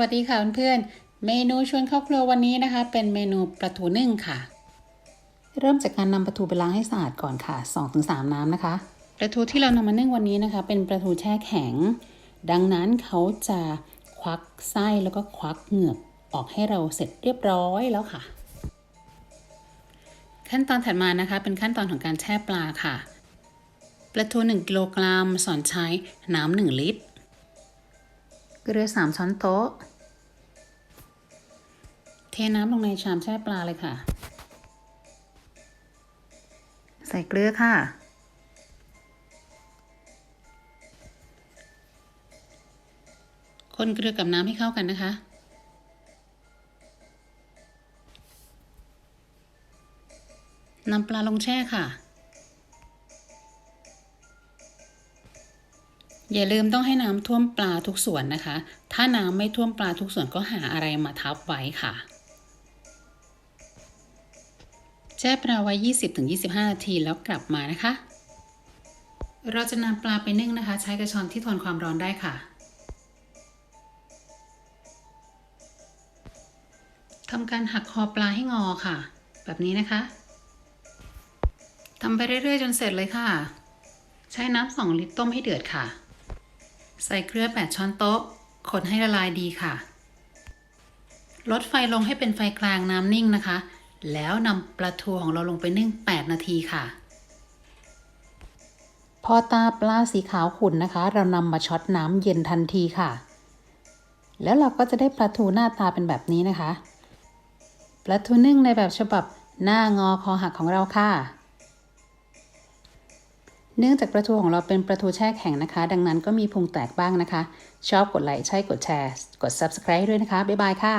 วัสดีค่ะเพื่อนๆ เมนูชวนเข้าครัววันนี้นะคะ เป็นเมนูปลาทูนึ่งค่ะ เริ่มจากการนำปลาทูไปล้างให้สะอาดก่อนค่ะ 2-3 น้ำนะคะ ปลาทูที่เรานำมานึ่งวันนี้นะคะ เป็นปลาทูแช่แข็ง ดังนั้นเขาจะควักไส้แล้วก็ควักเหงือกออกให้เราเสร็จเรียบร้อยแล้วค่ะ ขั้นตอนถัดมานะคะ เป็นขั้นตอนของการแช่ปลาค่ะ ปลาทู1กิโลกรัมสอนใช้น้ำ1ลิตร เกลือสามช้อนโต๊ะ เทน้ำลงในชามแช่ปลาเลยค่ะ ใส่เกลือค่ะ คนเกลือกับน้ำให้เข้ากันนะคะนำปลาลงแช่ค่ะ อย่าลืมต้องให้น้ำท่วมปลาทุกส่วนนะคะ ถ้าน้ำไม่ท่วมปลาทุกส่วนก็หาอะไรมาทับไว้ค่ะ แช่ปลาไว้ 20-25 นาทีแล้วกลับมานะคะ เราจะนำปลาไปนึ่งนะคะ ใช้กระชอนที่ทนความร้อนได้ค่ะทำการหักคอปลาให้งอค่ะ แบบนี้นะคะทำไปเรื่อยๆ จนเสร็จเลยค่ะ ใช้น้ำ2ลิตรต้มให้เดือดค่ะ ใส่เกลือ 8 ช้อนโต๊ะ คนให้ละลายดีค่ะ ลดไฟลงให้เป็นไฟกลางน้ำนิ่งนะคะ แล้วนำปลาทูของเราลงไปนึ่ง 8 นาทีค่ะ พอตาปลาสีขาวขุ่นนะคะ เรานำมาช็อตน้ำเย็นทันทีค่ะ แล้วเราก็จะได้ปลาทูหน้าตาเป็นแบบนี้นะคะ ปลาทูนึ่งในแบบฉบับหน้างอคอหักของเราค่ะ เนื่องจากประทูของเราเป็นประทูแช่แข็งนะคะ ดังนั้นก็มีพุงแตกบ้างนะคะ ชอบกดไลค์ใช่กดแชร์ กด subscribe ด้วยนะคะ บ๊ายบายค่ะ